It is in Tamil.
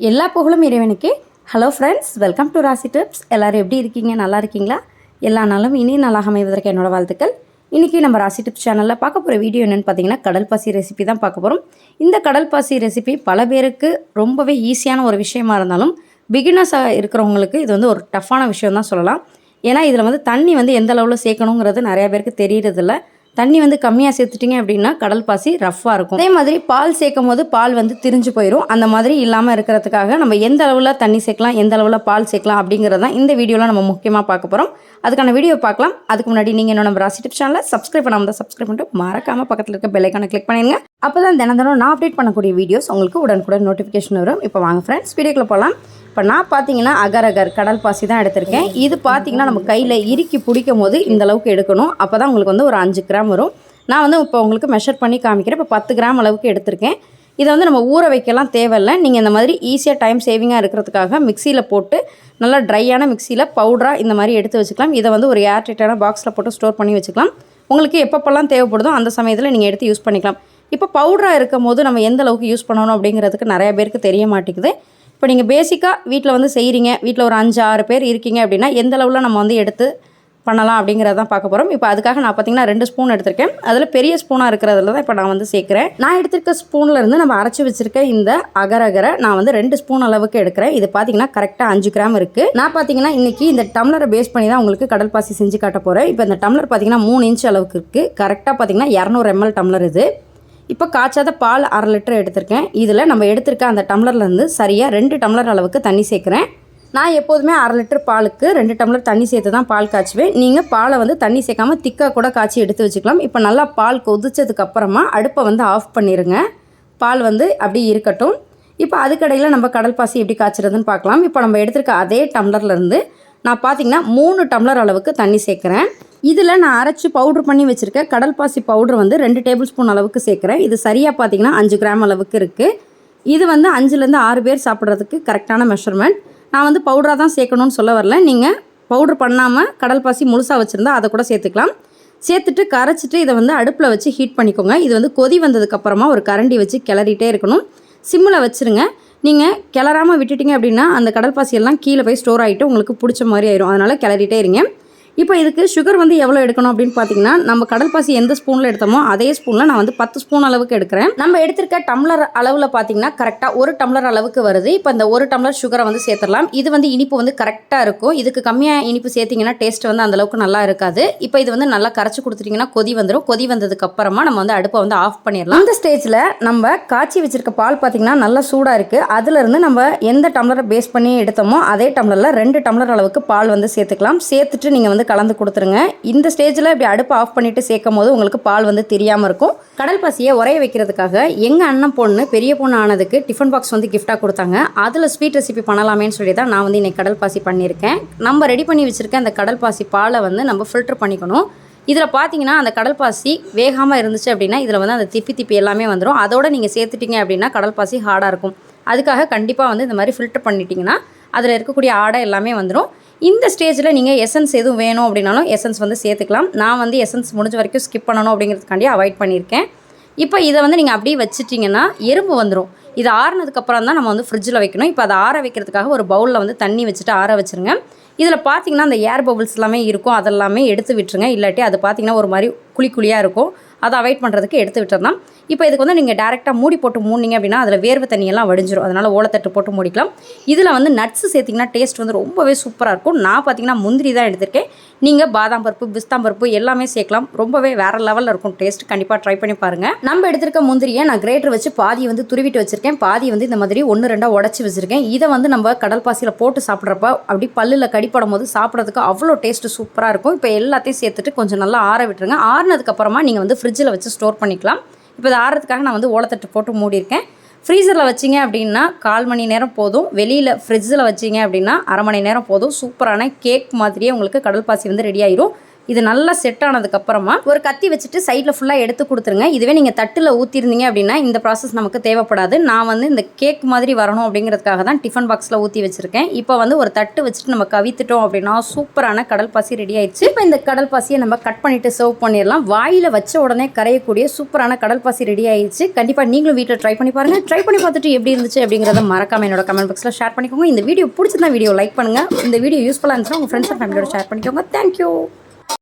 எல்லா புகழும் இறைவனுக்கே. Hello friends welcome to Rasi tips எல்லோரும் எப்படி இருக்கீங்க? நல்லா இருக்கீங்களா? எல்லா நாளும் இனி நல்லா அமைவதற்கு என்னோடய வாழ்த்துக்கள். இன்றைக்கி நம்ம ராசி டிப்ஸ் சேனலில் பார்க்க போகிற வீடியோ என்னென்னு பார்த்தீங்கன்னா கடல் பாசி ரெசிபி தான் பார்க்க போகிறோம் இந்த கடல் பாசி ரெசிபி பல பேருக்கு ரொம்பவே ஈஸியான ஒரு விஷயமா இருந்தாலும் பிகினர்ஸாக இருக்கிறவங்களுக்கு இது வந்து ஒரு டஃப்பான விஷயம் தான் சொல்லலாம். ஏன்னா இதில் வந்து தண்ணி வந்து எந்த அளவில் சேர்க்கணுங்கிறது நிறையா பேருக்கு தெரியறதில்ல. தண்ணி வந்து கம்மியாக சேர்த்துட்டிங்க அப்படின்னா கடல் பாசி ரஃப்பாக இருக்கும். அதே மாதிரி பால் சேர்க்கும் போது பால் வந்து திரிஞ்சு போயிடும் அந்த மாதிரி இல்லாமல் இருக்கிறதுக்காக நம்ம எந்த அளவில் தண்ணி சேர்க்கலாம் எந்த அளவில் பால் சேர்க்கலாம் அப்படிங்கிறது தான் இந்த வீடியோவில் நம்ம முக்கியமாக பார்க்க போகிறோம் அதுக்கான வீடியோ பார்க்கலாம். அதுக்கு முன்னாடி நீங்கள் என்னோட நம்ம ராசி டிப் சேனலை சப்ஸ்கிரைப் பண்ணாமல் தான் சப்ஸ்கிரைப் பண்ணிட்டு மறக்காமல் பக்கத்தில் இருக்க பெல்லைக்கான கிளிக் பண்ணிடுங்க அப்போ தான் தினம் தினம் நான் அப்டேட் பண்ணக்கூடிய வீடியோஸ் உங்களுக்கு உடனுக்குடன் நோட்டிஃபிகேஷன் வரும். இப்போ வாங்க ஃப்ரெண்ட்ஸ் வீடியோக்குள்ள போகலாம் இப்போ நான் பார்த்தீங்கன்னா அகர் அகர் கடல் பாசி தான் எடுத்திருக்கேன். இது பார்த்தீங்கன்னா நம்ம கையில் இறுக்கி பிடிக்கும் போது இந்த அளவுக்கு எடுக்கணும். அப்போ தான் உங்களுக்கு வந்து ஒரு அஞ்சு கிராம் வரும். நான் வந்து இப்போ உங்களுக்கு மெஷர் பண்ணி காமிக்கிறேன். இப்போ பத்து கிராம் அளவுக்கு எடுத்திருக்கேன். இதை வந்து நம்ம ஊற வைக்கலாம் தேவையில்லை. நீங்கள் இந்த மாதிரி ஈஸியாக டைம் சேவிங்காக இருக்கிறதுக்காக மிக்சியில் போட்டு நல்லா ட்ரையான மிக்சியில் பவுடராக இந்த மாதிரி எடுத்து வச்சுக்கலாம். இதை வந்து ஒரு ஏர் டைட்டான பாக்ஸில் போட்டு ஸ்டோர் பண்ணி வச்சுக்கலாம். உங்களுக்கு எப்பப்பெல்லாம் தேவைப்படுதோ அந்த சமயத்தில் நீங்கள் எடுத்து யூஸ் பண்ணிக்கலாம். இப்போ பவுடராக இருக்கும் போது நம்ம எந்த அளவுக்கு யூஸ் பண்ணணும் அப்படிங்கிறதுக்கு நிறைய பேருக்கு தெரிய மாட்டேங்குது. இப்போ நீங்கள் பேசிக்காக வீட்டில் வந்து செய்கிறீங்க வீட்டில் ஒரு அஞ்சு ஆறு பேர் இருக்கீங்க அப்படின்னா எந்த அளவில் நம்ம வந்து எடுத்து பண்ணலாம் அப்படிங்கிறத தான் பார்க்க போகிறோம் இப்போ அதுக்காக நான் பார்த்தீங்கன்னா ரெண்டு ஸ்பூன் எடுத்திருக்கேன். அதில் பெரிய ஸ்பூனாக இருக்கிறதுல தான் இப்போ நான் வந்து சேர்க்குறேன். நான் எடுத்திருக்க ஸ்பூனில் இருந்து நம்ம அரைச்சி வச்சிருக்க இந்த அகரகரை அகரை நான் வந்து ரெண்டு ஸ்பூன் அளவுக்கு எடுக்கிறேன். இது பார்த்தீங்கன்னா கரெக்டாக அஞ்சு கிராம் இருக்குது நான் பார்த்தீங்கன்னா இன்றைக்கி இந்த டம்ளரை பேஸ் பண்ணி தான் உங்களுக்கு கடல் பாசி செஞ்சு காட்ட போகிறேன் இப்போ இந்த டம்ளர் பார்த்தீங்கன்னா மூணு இன்ச் அளவுக்கு இருக்குது கரெக்டாக பார்த்தீங்கன்னா இரநூறு எம்எல் டம்ளர் இது. இப்போ காய்ச்சாத பால் அரை லிட்டர் எடுத்திருக்கேன். இதில் நம்ம எடுத்திருக்க அந்த டம்ளர்லேருந்து சரியாக ரெண்டு டம்ளர் அளவுக்கு தண்ணி சேர்க்குறேன். நான் எப்போதுமே அரை லிட்டர் பாலுக்கு ரெண்டு டம்ளர் தண்ணி சேர்த்து தான் பால் காய்ச்சுவேன். நீங்கள் பாலை வந்து தண்ணி சேர்க்காம திக்காக கூட காய்ச்சி எடுத்து வச்சுக்கலாம். இப்போ நல்லா பால் கொதிச்சதுக்கப்புறமா அடுப்பை வந்து ஆஃப் பண்ணிடுங்க பால் வந்து அப்படி இருக்கட்டும். இப்போ அதுக்கடையில் நம்ம கடல் பாசி எப்படி காய்ச்சறதுன்னு பார்க்கலாம். இப்போ நம்ம எடுத்திருக்க அதே டம்ளர்லேருந்து நான் பார்த்தீங்கன்னா மூணு டம்ளர் அளவுக்கு தண்ணி சேர்க்குறேன். இதில் நான் அரைச்சி பவுட்ரு பண்ணி வச்சுருக்க கடல் பாசி பவுட்ரு வந்து ரெண்டு டேபிள் ஸ்பூன் அளவுக்கு சேர்க்குறேன். இது சரியாக பார்த்தீங்கன்னா அஞ்சு கிராம் அளவுக்கு இருக்குது இது வந்து அஞ்சுலேருந்து ஆறு பேர் சாப்பிட்றதுக்கு கரெக்டான மெஷர்மெண்ட் நான் வந்து பவுடராக தான் சேர்க்கணும்னு சொல்ல வரல. நீங்கள் பவுட்ரு பண்ணாமல் கடல் பாசி முழுசாக வச்சுருந்தா அதை கூட சேர்த்துக்கலாம். சேர்த்துட்டு கரைச்சிட்டு இதை வந்து அடுப்பில் வச்சு ஹீட் பண்ணிக்கோங்க. இது வந்து கொதி வந்ததுக்கப்புறமா ஒரு கரண்டி வச்சு கிளறிட்டே இருக்கணும். சிம்மில் வச்சுருங்க. நீங்கள் கிளறாமல் விட்டுட்டீங்க அப்படின்னா அந்த கடல் பாசியெல்லாம் கீழே போய் ஸ்டோர் ஆகிட்டு உங்களுக்கு பிடிச்ச மாதிரி ஆயிரும். அதனால் கிளறிட்டே இருங்க. இப்போ இதுக்கு சுகர் வந்து எவ்வளோ எடுக்கணும் அப்படின்னு பார்த்தீங்கன்னா நம்ம கடல் பாசி எந்த ஸ்பூனில் எடுத்தோமோ அதே ஸ்பூனில் நான் வந்து பத்து ஸ்பூன் அளவுக்கு எடுக்கிறேன். நம்ம எடுத்திருக்க டம்ளர் அளவில் பார்த்தீங்கன்னா கரெக்டாக ஒரு டம்ளர் அளவுக்கு வருது. இப்போ இந்த ஒரு டம்ளர் சுகரை வந்து சேர்த்துடலாம். இது வந்து இனிப்பு வந்து கரெக்டாக இருக்கும். இதுக்கு கம்மியாக இனிப்பு சேர்த்திங்கன்னா டேஸ்ட் வந்து அந்தளவுக்கு நல்லா இருக்காது. இப்போ இது வந்து நல்லா கரைச்சி கொடுத்துட்டிங்கன்னா கொதி வந்துடும் கொதி வந்ததுக்கு அப்புறமா நம்ம வந்து அடுப்பை வந்து ஆஃப் பண்ணிடலாம். அந்த ஸ்டேஜில் நம்ம காய்ச்சி வச்சிருக்க பால் பார்த்தீங்கன்னா நல்லா சூடாக இருக்குது அதுலேருந்து நம்ம எந்த டம்ளரை பேஸ் பண்ணி எடுத்தோமோ அதே டம்ளரில் ரெண்டு டம்ளர் அளவுக்கு பால் வந்து சேர்த்துக்கலாம். சேர்த்துட்டு நீங்கள் வந்து கலந்து கொடுத்துருங்க. இந்த ஸ்டேஜில் இப்படி அடுப்பு ஆஃப் பண்ணிவிட்டு சேர்க்கும் போது உங்களுக்கு பால் வந்து தெரியாமல் இருக்கும். கடல் பசியை உரைய வைக்கிறதுக்காக எங்கள் அண்ணன் பொண்ணு பெரிய பொண்ணு ஆனதுக்கு டிஃபன் பாக்ஸ் வந்து கிஃப்டாக கொடுத்தாங்க. அதில் ஸ்வீட் ரெசிபி பண்ணலாமேன்னு சொல்லி தான் நான் வந்து இன்றைக்கி கடல் பாசி பண்ணியிருக்கேன். நம்ம ரெடி பண்ணி வச்சுருக்க அந்த கடல் பாசி பாலை வந்து நம்ம ஃபில்டர் பண்ணிக்கணும். இதில் பார்த்தீங்கன்னா அந்த கடல் பாசி வேகாமல் இருந்துச்சு அப்படின்னா இதில் வந்து அந்த திப்பி திப்பி எல்லாமே வந்துடும் அதோடு நீங்கள் சேர்த்துட்டீங்க அப்படின்னா கடல் பாசி ஹார்டாக இருக்கும். அதுக்காக கண்டிப்பாக வந்து இந்த மாதிரி ஃபில்டர் பண்ணிட்டீங்கன்னா அதில் இருக்கக்கூடிய ஆடை எல்லாமே வந்துடும் இந்த ஸ்டேஜில் நீங்கள் எசன்ஸ் எதுவும் வேணும் அப்படின்னாலும் எசன்ஸ் வந்து சேர்த்துக்கலாம். நான் வந்து எசன்ஸ் முடிஞ்ச வரைக்கும் ஸ்கிப் பண்ணணும் அப்படிங்கிறதுக்காண்டி அவாய்ட் பண்ணியிருக்கேன். இப்போ இதை வந்து நீங்கள் அப்படியே வச்சுட்டிங்கன்னா எறும்பு வந்துடும் இது ஆறுனதுக்கப்புறம் தான் நம்ம வந்து ஃப்ரிட்ஜில் வைக்கணும். இப்போ அதை ஆற வைக்கிறதுக்காக ஒரு பவுலில் வந்து தண்ணி வச்சுட்டு ஆற வச்சுருங்க. இதில் பார்த்தீங்கன்னா அந்த ஏர் பபுள்ஸ் எல்லாமே இருக்கும். அதெல்லாமே எடுத்து விட்டுருங்க. இல்லாட்டி அது பார்த்தீங்கன்னா ஒரு மாதிரி குழி குழியாக இருக்கும். அதை அவாய்ட் பண்ணுறதுக்கு எடுத்து விட்டுறலாம். இப்போ இதுக்கு வந்து நீங்கள் டேரெக்டாக மூடி போட்டு மூடிங்க அப்படின்னா அதில் வேர்வை தண்ணியெல்லாம் வடிஞ்சிரும். அதனால் ஓலத்தட்டு போட்டு மூடிக்கலாம். இதில் வந்து நட்ஸ் சேர்த்திங்கன்னா டேஸ்ட் வந்து ரொம்பவே சூப்பராக இருக்கும். நான் பார்த்தீங்கன்னா முந்திரி தான் எடுத்திருக்கேன். நீங்கள் பாதாம் பருப்பு பிஸ்தாம் பருப்பு எல்லாமே சேர்க்கலாம். ரொம்பவே வேறு லெவலில் இருக்கும் டேஸ்ட் கண்டிப்பாக ட்ரை பண்ணி பாருங்கள் நம்ம எடுத்திருக்க முந்திரியை நான் கிரேட்டர் வச்சு பாதி வந்து துருவிட்டு வச்சுருக்கேன். பாதி வந்து இந்த மாதிரி ஒன்று ரெண்டாக உடச்சி வச்சுருக்கேன். இதை வந்து நம்ம கடல் பாசியில் போட்டு சாப்பிட்றப்ப அப்படி பல்லில் கடி கடிப்படும் போது சாப்பிட்றதுக்கு அவ்வளோ டேஸ்ட்டு சூப்பராக இருக்கும். இப்போ எல்லாத்தையும் சேர்த்துட்டு கொஞ்சம் நல்லா ஆற விட்டுருங்க. ஆறுனதுக்கப்புறமா நீங்கள் வந்து ஃப்ரிட்ஜில் வச்சு ஸ்டோர் பண்ணிக்கலாம். இப்போ இது ஆறுறதுக்காக நான் வந்து ஓலத்தட்டு போட்டு மூடியிருக்கேன். ஃப்ரீசரில் வச்சிங்க அப்படின்னா கால் மணி நேரம் போதும். வெளியில் ஃப்ரிட்ஜில் வச்சிங்க அப்படின்னா அரை மணி நேரம் போதும். சூப்பரான கேக் மாதிரியே உங்களுக்கு கடல் பாசி வந்து ரெடி ஆயிரும். இது நல்லா செட் ஆனதுக்கப்புறமா ஒரு கத்தி வச்சுட்டு சைடில் ஃபுல்லாக எடுத்து கொடுத்துருங்க. இதுவே நீங்கள் தட்டில் ஊற்றிருந்தீங்க அப்படின்னா இந்த ப்ராசஸ் நமக்கு தேவைப்படாது. நான் வந்து இந்த கேக் மாதிரி வரணும் அப்படிங்கிறதுக்காக தான் டிஃபன் பாக்ஸில் ஊற்றி வச்சுருக்கேன். இப்போ வந்து ஒரு தட்டு வச்சுட்டு நம்ம கவித்துட்டோம் அப்படின்னா சூப்பரான கடல் பாசி ரெடி ஆயிடுச்சு. இப்போ இந்த கடல் பாசியை நம்ம கட் பண்ணிட்டு சர்வ் பண்ணிடலாம். வாயில் வச்ச உடனே கரையக்கூடிய சூப்பரான கடல் பாசி ரெடி ஆயிடுச்சு. கண்டிப்பாக நீங்களும் வீட்டில் ட்ரை பண்ணி பாருங்கள் ட்ரை பண்ணி பார்த்துட்டு எப்படி இருந்துச்சு அப்படிங்கிறத மறக்காம என்னோட கமெண்ட் பாக்ஸில் ஷேர் பண்ணிக்கோங்க. இந்த வீடியோ பிடிச்சிருந்தா வீடியோ லைக் பண்ணுங்கள் இந்த வீடியோ யூஸ்ஃபுல்லாக இருந்துச்சுன்னா உங்கள் ஃப்ரெண்ட்ஸ் அண்ட் ஃபேமிலியோட ஷேர் பண்ணிக்கோங்க. Thank you